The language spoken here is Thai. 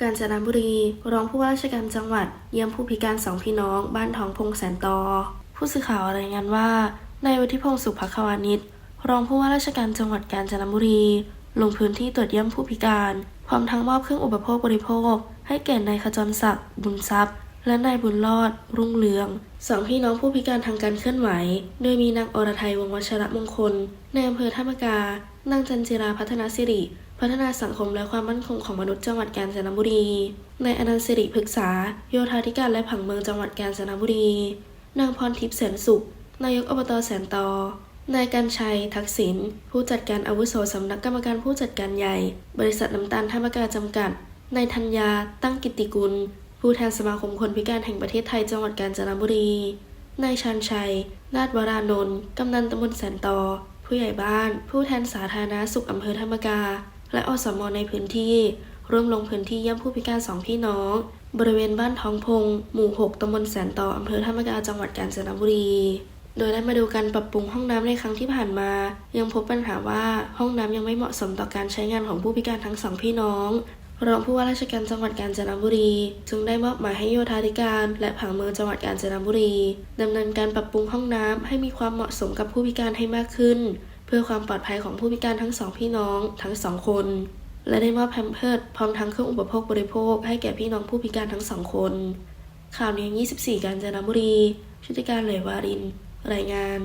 กาญจนบุรี รองผู้ว่าราชการจังหวัด เยี่ยมผู้พิการสองพี่น้อง บ้านทองพงแสนตอ ผู้สื่อข่าวรายงานว่านายวุฒิพงศ์สุภควานิชรองผู้ว่าราชการจังหวัดกาญจนบุรี ลงพื้นที่ตรวจเยี่ยมผู้พิการ พร้อมทั้งมอบเครื่องอุปโภคบริโภค ให้แก่นายขจรศักดิ์บุญทรัพย์ และนายบุญรอด รุ่งเรืองสองพี่น้องผู้พิการทางการเคลื่อนไหว โดยมีนางอรไทยวงวัชระมงคลในอำเภอท่ามกานางจันจิราพัฒนาสิริ พัฒนาสังคมและความมั่นคงของมนุษย์จังหวัดกาญจนบุรี นายอนันต์สิริพฤกษา โยธาธิการและผังเมืองจังหวัดกาญจนบุรี นางพรทิพย์แสนสุข นายกอบตแสนตอ นายกันชัย ทักษิณ ผู้จัดการอาวุโสสำนักกรรมการผู้จัดการใหญ่ บริษัทน้ำตาลท่ามกาจำกัด นายธัญญา ตั้งกิตติกุล ผู้แทนสมาคมคนพิการแห่งประเทศไทยจังหวัดกาญจนบุรี นายชันชัย นาฏวรานนท์ กำนันตำบลแสนตอ ผู้ใหญ่บ้าน ผู้แทนสาธารณสุขอำเภอธรรมกา และอสมในพื้นที่ ร่วมลงพื้นที่เยี่ยมผู้พิการสองพี่น้อง บริเวณบ้านท้องพง หมู่ 6ตำบลแสนต่ออำเภอธรรมกาจังหวัดกาญจนบุรี โดยได้มาดูการปรับปรุงห้องน้ำในครั้งที่ผ่านมา ยังพบปัญหาว่าห้องน้ำยังไม่เหมาะสมต่อการใช้งานของผู้พิการทั้งสองพี่น้องรองผู้ว่าราชการจังหวัดกาญจนบุรี จึงได้มอบหมายให้โยธาธิการ และผังเมืองจังหวัดกาญจนบุรีดำเนินการปรับปรุงห้องน้ำให้มีความเหมาะสมกับผู้พิการให้มากขึ้น เพื่อความปลอดภัยของผู้พิการทั้งสองพี่น้องทั้งสองคน และได้มอบแพมเพิร์ดพร้อมทั้งเครื่องอุปโภคบริโภค ให้แก่พี่น้องผู้พิการทั้งสองคน ข่าวเนียง24 กาญจนบุรีชุติการเหลวาริน รายงาน